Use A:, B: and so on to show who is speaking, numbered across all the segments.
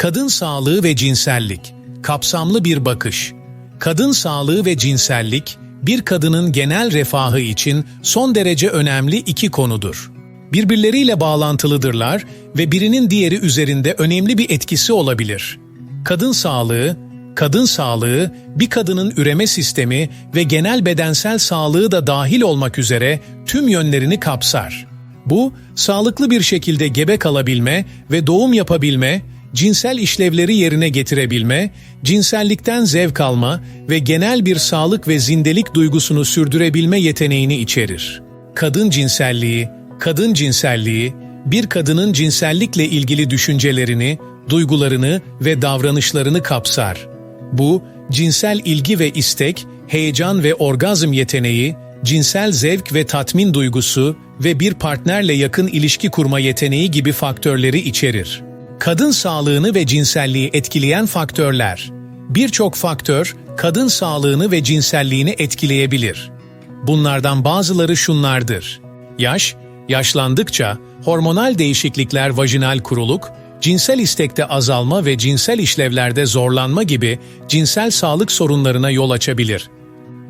A: Kadın sağlığı ve cinsellik. Kapsamlı bir bakış. Kadın sağlığı ve cinsellik, bir kadının genel refahı için son derece önemli iki konudur. Birbirleriyle bağlantılıdırlar ve birinin diğeri üzerinde önemli bir etkisi olabilir. Kadın sağlığı, kadın sağlığı, bir kadının üreme sistemi ve genel bedensel sağlığı da dahil olmak üzere tüm yönlerini kapsar. Bu, sağlıklı bir şekilde gebe kalabilme ve doğum yapabilme, cinsel işlevleri yerine getirebilme, cinsellikten zevk alma ve genel bir sağlık ve zindelik duygusunu sürdürebilme yeteneğini içerir. Kadın cinselliği, kadın cinselliği, bir kadının cinsellikle ilgili düşüncelerini, duygularını ve davranışlarını kapsar. Bu, cinsel ilgi ve istek, heyecan ve orgazm yeteneği, cinsel zevk ve tatmin duygusu ve bir partnerle yakın ilişki kurma yeteneği gibi faktörleri içerir. Kadın sağlığını ve cinselliği etkileyen faktörler. Birçok faktör, kadın sağlığını ve cinselliğini etkileyebilir. Bunlardan bazıları şunlardır. Yaş, yaşlandıkça hormonal değişiklikler vajinal kuruluk, cinsel istekte azalma ve cinsel işlevlerde zorlanma gibi cinsel sağlık sorunlarına yol açabilir.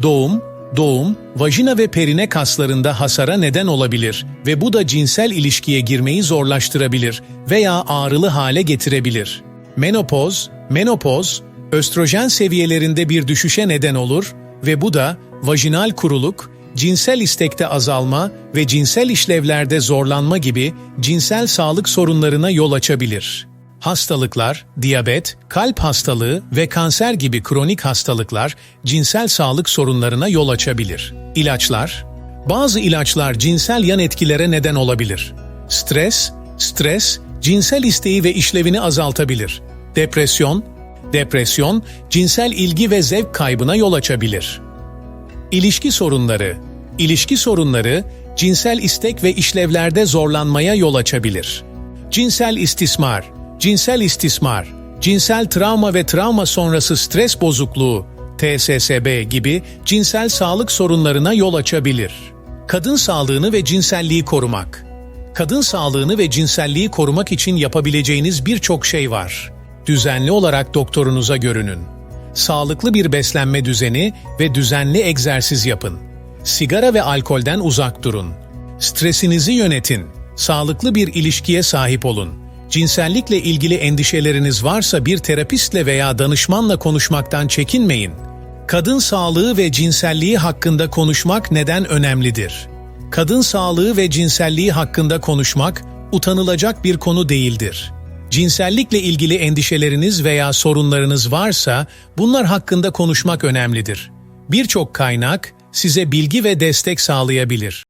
A: Doğum, doğum, vajina ve perine kaslarında hasara neden olabilir ve bu da cinsel ilişkiye girmeyi zorlaştırabilir veya ağrılı hale getirebilir. Menopoz, menopoz, östrojen seviyelerinde bir düşüşe neden olur ve bu da vajinal kuruluk, cinsel istekte azalma ve cinsel işlevlerde zorlanma gibi cinsel sağlık sorunlarına yol açabilir. Hastalıklar, diyabet, kalp hastalığı ve kanser gibi kronik hastalıklar cinsel sağlık sorunlarına yol açabilir. İlaçlar, bazı ilaçlar cinsel yan etkilere neden olabilir. Stres, stres, cinsel isteği ve işlevini azaltabilir. Depresyon, depresyon, cinsel ilgi ve zevk kaybına yol açabilir. İlişki sorunları, ilişki sorunları, cinsel istek ve işlevlerde zorlanmaya yol açabilir. Cinsel istismar, cinsel istismar, cinsel travma ve travma sonrası stres bozukluğu, TSSB gibi cinsel sağlık sorunlarına yol açabilir. Kadın sağlığını ve cinselliği korumak. Kadın sağlığını ve cinselliği korumak için yapabileceğiniz birçok şey var. Düzenli olarak doktorunuza görünün. Sağlıklı bir beslenme düzeni ve düzenli egzersiz yapın. Sigara ve alkolden uzak durun. Stresinizi yönetin. Sağlıklı bir ilişkiye sahip olun. Cinsellikle ilgili endişeleriniz varsa bir terapistle veya danışmanla konuşmaktan çekinmeyin. Kadın sağlığı ve cinselliği hakkında konuşmak neden önemlidir? Kadın sağlığı ve cinselliği hakkında konuşmak utanılacak bir konu değildir. Cinsellikle ilgili endişeleriniz veya sorunlarınız varsa bunlar hakkında konuşmak önemlidir. Birçok kaynak size bilgi ve destek sağlayabilir.